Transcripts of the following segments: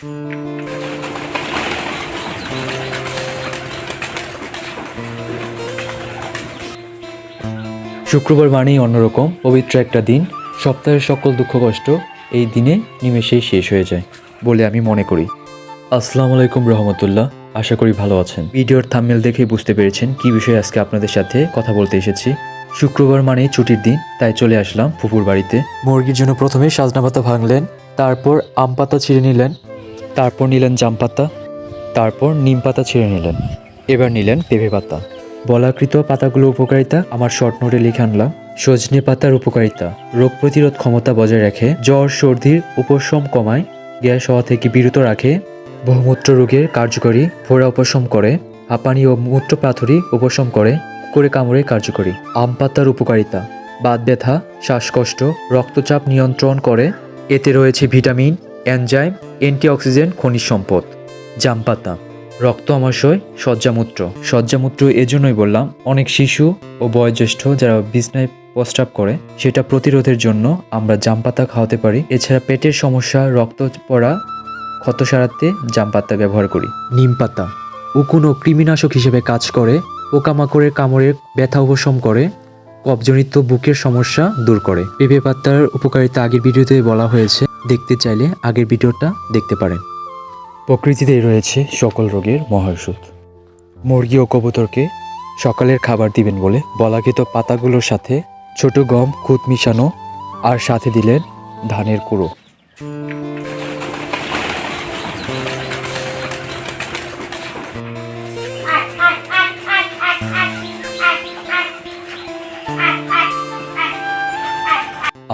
শুক্রবার মানেই অন্যরকম পবিত্র একটা দিন। সপ্তাহের সকল দুঃখ কষ্ট এই দিনে নিমেষেই শেষ হয়ে যায় বলে আমি মনে করি। আসসালামু আলাইকুম রহমতুল্লাহ, আশা করি ভালো আছেন। ভিডিওর থাম্মেল দেখেই বুঝতে পেরেছেন কি বিষয়ে আজকে আপনাদের সাথে কথা বলতে এসেছি। শুক্রবার মানেই ছুটির দিন, তাই চলে আসলাম ফুপুর বাড়িতে। মুরগির জন্য প্রথমে সাজনা পাতা ভাঙলেন, তারপর আম পাতা ছিঁড়ে নিলেন তারপর নিলেন জাম পাতা তারপর নিম পাতা ছিঁড়ে নিলেন। এবার নিলেন পেঁপে পাতা। বলাকৃত পাতাগুলো উপকারিতা, আমার শর্ট নোটে লিখে আনলাম। সজনে পাতার উপকারিতা, রোগ প্রতিরোধ ক্ষমতা বজায় রাখে, জ্বর, সর্দির উপশম কমায়, গ্যাস হওয়া থেকে বিরত রাখে, বহুমূত্র রোগের কার্যকরী, ফোড়া উপশম করে, হাঁপানি ও মূত্র পাথরি উপশম করে করে কামড়ে কার্যকরী। আম পাতার উপকারিতা, বাত ব্যথা, শ্বাসকষ্ট, রক্তচাপ নিয়ন্ত্রণ করে, এতে রয়েছে ভিটামিন এনজাইম, অ্যান্টিঅক্সিডেন্ট, খনিজ সম্পদ। জামপাতা। রক্ত আমাশয় সজ্জামূত্র সজ্জামূত্র এজন্যই বললাম, অনেক শিশু ও বয়োজ্যেষ্ঠ যারা বিছনায় প্রস্রাব করে, সেটা প্রতিরোধের জন্য আমরা জামপাতা খাওয়াতে পারি। এছাড়া পেটের সমস্যা, রক্ত পড়া, ক্ষত সারাতে জামপাতা ব্যবহার করি। নিম পাতা। উকুন ও কৃমিনাশক হিসেবে কাজ করে, পোকামাকড়ের কামড়ের ব্যথা উপশম করে কবজনিত বুকের সমস্যা দূর করে। পেঁপে পাতার উপকারিতা আগের ভিডিওতে বলা হয়েছে। দেখতে চাইলে আগের ভিডিওটা দেখতে পারেন। প্রকৃতিতেই রয়েছে সকল রোগের মহাষুধ মুরগি ও কবুতরকে সকালের খাবার দিবেন বলে বলাকৃত পাতাগুলোর সাথে ছোট গম, খুদ মিশানো আর সাথে দিলেন ধানের কুড়ো।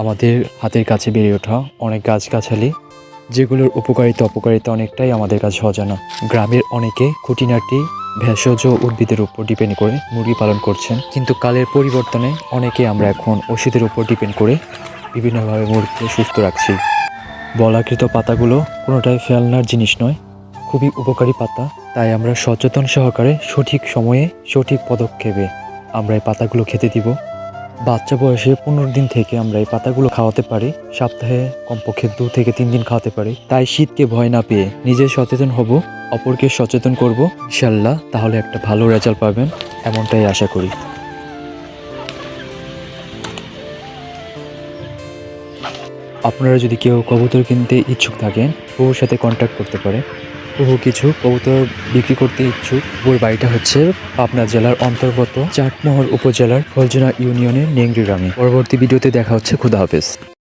আমাদের হাতের কাছে বেড়ে ওঠা অনেক গাছগাছালি, যেগুলোর উপকারিতা অপকারিতা অনেকটাই আমাদের কাছে অজানা। গ্রামের অনেকে খুঁটিনাটি ভেষজ উদ্ভিদের উপর ডিপেন্ড করে মুরগি পালন করছেন। কিন্তু কালের পরিবর্তনে অনেকে আমরা এখন ওষুধের উপর ডিপেন্ড করে বিভিন্নভাবে মুরগিকে সুস্থ রাখছি। বলাকৃত পাতাগুলো কোনোটাই ফেলনার জিনিস নয়, খুবই উপকারী পাতা। তাই আমরা সচেতন সহকারে সঠিক সময়ে সঠিক পদক্ষেপে আমরা এই পাতাগুলো খেতে দিব। বাচ্চা বয়সে পনেরো দিন থেকে আমরা এই পাতাগুলো খাওয়াতে পারি, সপ্তাহে কমপক্ষে দু থেকে তিন দিন খাওয়াতে পারি। তাই শীতকে ভয় না পেয়ে নিজে সচেতন হব, অপরকে সচেতন করব। ইনশাল্লাহ তাহলে একটা ভালো রেজাল্ট পাবেন, এমনটাই আশা করি। আপনারা যদি কেউ কবুতর কিনতে ইচ্ছুক থাকেন ওর সাথে কন্ট্যাক্ট করতে পারে। বহু কিছু কবুতর বিক্রি করতে ইচ্ছুক। ওর বাড়িটা হচ্ছে পাবনা জেলার অন্তর্গত চাটমোহর উপজেলার ফলজনা ইউনিয়নের নেংরি গ্রামে। পরবর্তী ভিডিওতে দেখা হচ্ছে। খুদা হাফেজ।